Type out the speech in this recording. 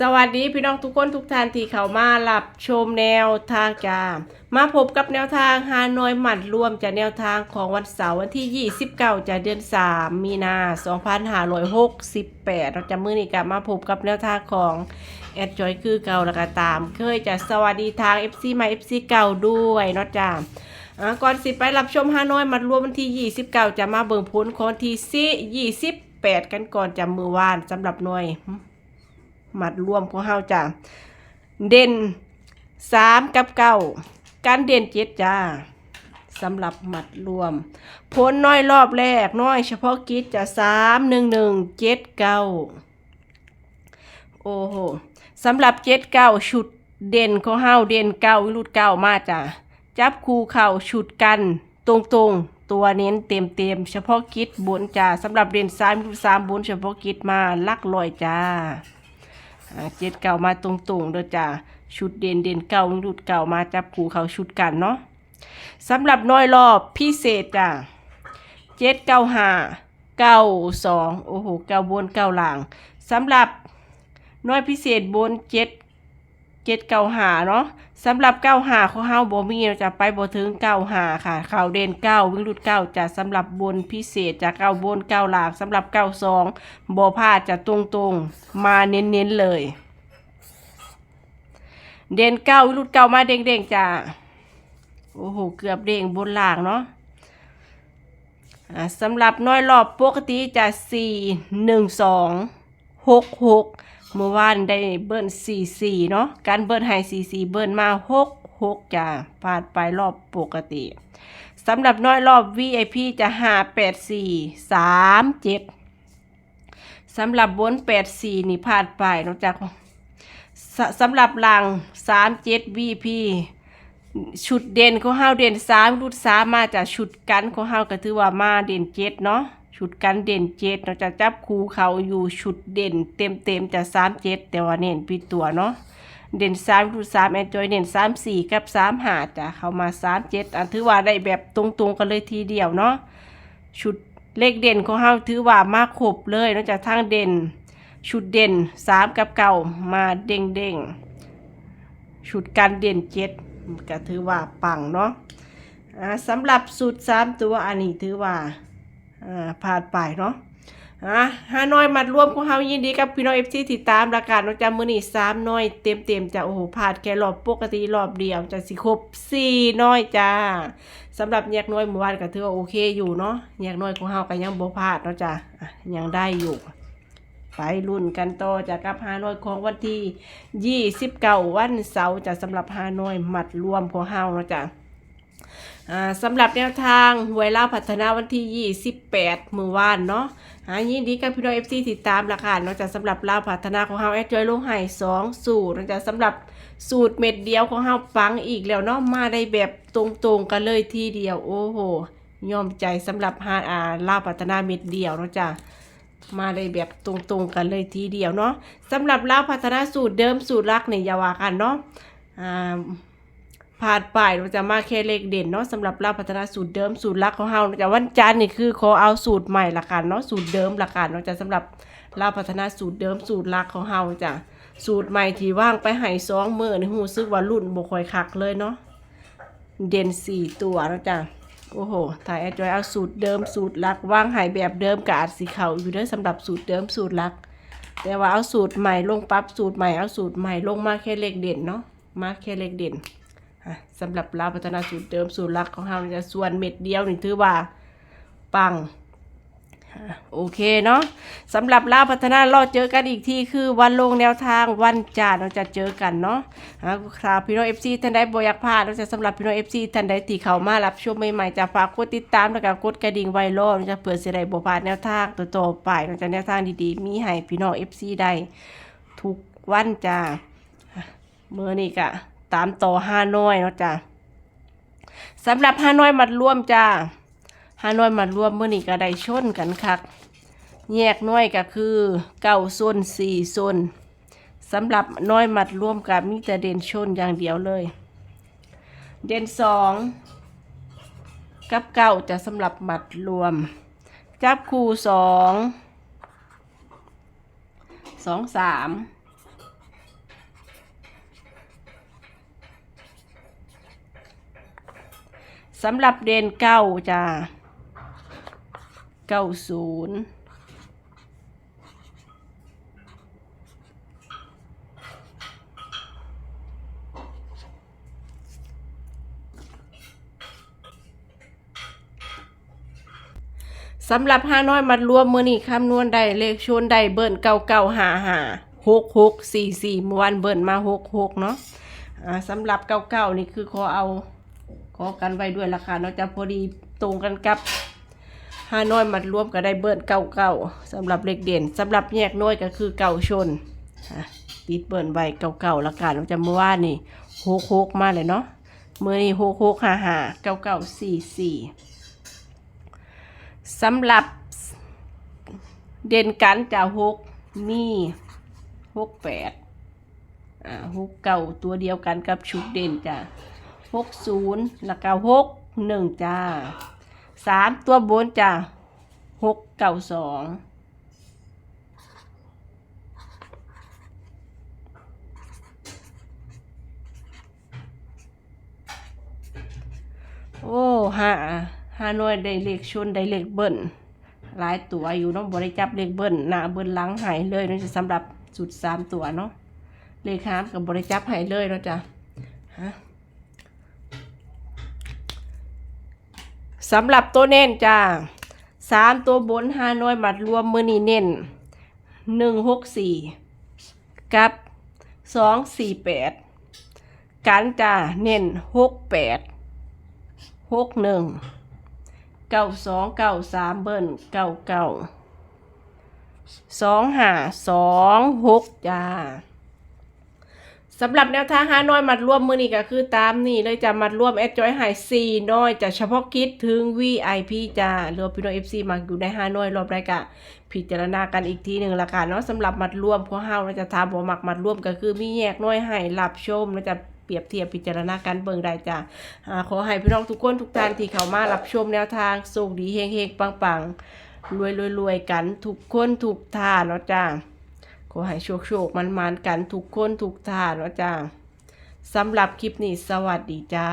สวัสดีพี่น้องทุกคนทุกท่านที่เข้ามารับชมแนวทางจามาพบกับแนวทางฮานอยหมัดรวมจากแนวทางของวันเสาร์วันที่ 29จากเดือน 3 มีนา2568 เราจะมือนี้กับมาพบกับแนวทางของแอดจอยคือเก่าแล้วก็ตาม เคยจะสวัสดีทาง FC มา FC เก่าด้วยเนาะจ้าก่อนสิไปรับชมฮานอยมัดรวมวันที่ 29 จะมาเบิ่งผลของที่สี่28 กันก่อนจำมือวานสำหรับหน่วย มัดรวมของเฮาจ้ะเด่น3กับ9การเด่น7จ้าสำหรับหมัดรวม ผลน้อยรอบแรกน้อยเฉพาะกิจจะ3 1 1 7 9โอ้โหสำหรับ7 9ชุดเด่นของเฮาเด่นเก้าวิรุดเก้ามาจ้ะจับคู่เข่าฉุดกันตรงๆตัวเน้นเต็มเต็มเฉพาะกิจบนจ้าสำหรับเด่นซ้ายสามบนเฉพาะกิจมาลักลอยจ้าอ่า เจ็ดเก่ามาตรงๆเด้อจ้าชุดเด่นเด่นเก่าหลุดเก่ามาจับคู่เขาชุดกันเนาะสำหรับน้อยรอบพิเศษจ้าเจ็ดเก้าห้าเก้าสองโอ้โหเก้าบนเก้าล่างสำหรับน้อยพิเศษบนเจ็ด เจ็ดเก้าหาเนาะสำหรับเก้าหาขอเฮาบ่มีเราจะไปบ่ถึงเก้าหาค่ะข่าวเด่นเก้าวิ่งรุดเก้าจะสำหรับบนพิเศษจากเก้าบนเก้าหลากสำหรับเก้าสองบ่พลาดจะตรงตรงมาเน้นๆเลย เด่นเก้าวิ่งรุดเก้ามาเด้งๆจ้าโอ้โหเกือบเด้งบนหลากเนาะสำหรับน้อยรอบปกติจะสี่หนึ่งสองหกหก เมื่อวานได้เบิ้ล44เนาะการเบิ้ลให้44เบิ้ลมา6 6จ้ะพลาดไปรอบปกติสำหรับน้อยรอบ VIP จะ5 8 4 3 7สำหรับบน84นี่พลาดไปนอกจากสสำหรับหลัง3 7 VIP ชุดเด่นของเฮาเด่น3รุด3มาจากชุดกันของเฮาก็ถือว่ามาเด่น7เนาะ ชุดกันเด่นเจ็ดเราจะจับคูเขาอยู่ชุดเด่นเต็มเต็มจะสามเจ็ดแต่ว่าเน้นปิดตัวเนาะเด่นสามรูสามแอนจอยเด่นสามสี่กับสามหาจะเข้ามาสามเจ็ดอันถือว่าได้แบบตรงๆกันเลยทีเดียวเนาะชุดเลขเด่นของเฮาถือว่ามาครบเลยนอกจากทางเด่น ชุดเด่นสามกับเก่ามาเด้งเด้งชุดกันเด่นเจ็ดก็ถือว่าปังเนาะอ่าสำหรับสูตรสามตัวอันนี้ถือว่า ผ่านไปเนาะอะฮานอยมัดรวมของเฮายินดีกับพี่น้องเอฟซีติดตามปรายการเราจะมื้อนี้สามน้อยเต็มเต็มๆจะโอ้โหผ่านแค่รอบปกติรอบเดียวจะสิครบสี่น้อยจ้าสำหรับแยกน้อยเมื่อวานก็ถือว่าโอเคอยู่เนาะแยกน้อยของเฮาก็ยังบ่พลาดเนาะจ้าอะยังได้อยู่ไปรุ่นกันต่อจากกับฮานอยของวันที่29วันเสาร์จะสำหรับฮานอยมัดรวมของเฮาเนาะจ้า สำหรับแนวทางหวยเล่าพัฒนาวันที่ 28 มือวานเนาะหายินดีกับพี่น้องเอฟซีติดตามราคานอกจากสำหรับเล่าพัฒนาของเฮาแอดจอยลงให้สองสูตรนอกจากสำหรับสูตรเม็ดเดียวของเฮาปังอีกแล้วเนาะมาได้แบบตรงๆกันเลยทีเดียว โอ้โหยอมใจสำหรับหาอาเล่าพัฒนาเม็ดเดียวเนาะจ้ะมาได้แบบตรงๆกันเลยทีเดียวเนาะสำหรับเล่าพัฒนาสูตรเดิมสูตรรักในยยาวากันเนาะอ่า ผ่านไปเราจะมาแค่เลขเด่นเนาะสำหรับเราพัฒนาสูตรเดิมสูตรลักของเฮาแต่วันจันทร์นี่คือขอเอาสูตรใหม่ละกันเนาะสูตรเดิมละกันเนาะจะสำหรับเราพัฒนาสูตรเดิมสูตรลักของเฮาจ้ะสูตรใหม่ที่ว่างไปให้สองเมื่อนี่หูซึกว่ารุ่นบ่ค่อยคักเลยเนาะเด่นสี่ตัวนะจ้ะโอ้โหถ่ายแอดจอยเอาสูตรเดิมสูตรลักว่างให้แบบเดิมกับอาจสีเขาอยู่ด้อสำหรับสูตรเดิมสูตรลัก แต่ว่าเอาสูตรใหม่ลงปั๊บสูตรใหม่เอาสูตรใหม่ลงมาแค่เลขเด่นเนาะมาแค่เลขเด่น สำหรับลาวพัฒนาสูตรเดิมสูตรลักของเราจะส่วนเม็ดเดียวนี่ถือว่าปังโอเคเนาะสำหรับลาวพัฒนาเราเจอกันอีกที่คือวันลงแนวทางวันจันทร์เราจะเจอกันเนาะครับพี่น้องเอฟซีท่านใดบ่อยากพลาดเราจะสำหรับพี่น้องเอฟซีท่านใดที่เข้ามารับชมใหม่ๆจะฝากกดติดตามแล้วก็กดกระดิ่งไว้รอเราจะเปิดเสไดบ่พลาดแนวทางต่อๆไปเราจะแนวทางดีๆ มีให้พี่น้องเอฟซีได้ทุกวันจ้าเมื่อนี้กะ ตามต่อฮานอยเนาะจ้ะสำหรับฮานอยมัดร่วมจ้าฮานอยมัดร่วมเมื่อนี้ก็ได้ชนกันคักแยกน้อยก็คือเก้าโซนสี่โซนสำหรับน้อยมัดร่วมกับมีแต่เด่นชนอย่างเดียวเลย เด่นสองกับเก้าจะสำหรับมัดรวม จับคู่สองสองสาม สำหรับเดนเก้าจ้าเก้าศูนย์สำหรับห้าน้อยมัดรวมมือนี่คำนวณได้เลขชนได้เบิ้ลเก้าเก้าหาหาหกหกสี่สี่เมื่อวันเบิ้ลมาหกหกเนาะอ่าสำหรับเก้าเก้านี่คือขอเอา ขอกันไว้ด้วยราคาเนาะจะพอดีตรงกันกับห้าน้อยมัดรวมก็ได้เบิ้ลเก้าเก้าสำหรับเลขเด่นสำหรับแยกน้อยก็คือเก้าชนติดเบิ้ลไว้เก้าเก้าราคาเราจะเมื่อวานนี่หกหกมาเลยเนาะเมื่อนี้หกหกห้าห้าเก้าเก้าสี่สี่สำหรับเด่นกันจะหกมีหกแปดอ่าหกเก้าตัวเดียวกันกับชุดเด่นจ้ะ หกศูนย์แล้วก็หกหนึ่งจ้าสามตัวบนจ้าหกเก้าสองโอ้ห้าห้าหน่วยได้เลขชนได้เลขเบิ้ลหลายตัวอยู่เนาะบริจับเลขเบิ้ลหน้าเบิ้ลหลังหายเลยเนาะจะสำหรับสุดสามตัวเนาะเลขห้ามกับบริจับหายเลยเนาะจ้ะฮะ สำหรับตัวเน้นจ้าสามตัวบนห้าน้อยมัดรวมมือนีเน้นหนึ่งหกสี่กับสองสี่แปดกันจ้าเน้นหกแปดหกหนึ่งเก้าสองเก้าสามเบิ้ลเก้าเก้าสองห้าสองหกจ้า สำหรับแนวทางห้าน้อยมัดร่วมมือนี้ก็คือตามนี่เลยจะมัดร่วมแอดจอยหายซีน้อยจะเฉพาะกิจถึง VIP จ้ารือว่าพี่น้อง FC มาอยู่ในห้าน้อยรอบรายกะพิจารณากันอีกทีหนึ่งละกันเนาะสำหรับมัดร่วมของเฮาเราจะทำบ่มักมัดร่วมก็คือมีแยกน้อยให้รับชมเราจะเปรียบเทียบพิจารณากันเบิ่งได้จ้าขอให้พี่น้องทุกคนทุกท่านที่เข้ามารับชมแนวทางโชคดีเฮงๆปังๆรวยรวยๆกันทุกคนทุกท่านเนาะจ้า ขอให้โชคโชคมันมันกันทุกคนทุกท่านนะจ้าสำหรับคลิปนี้สวัสดีจ้า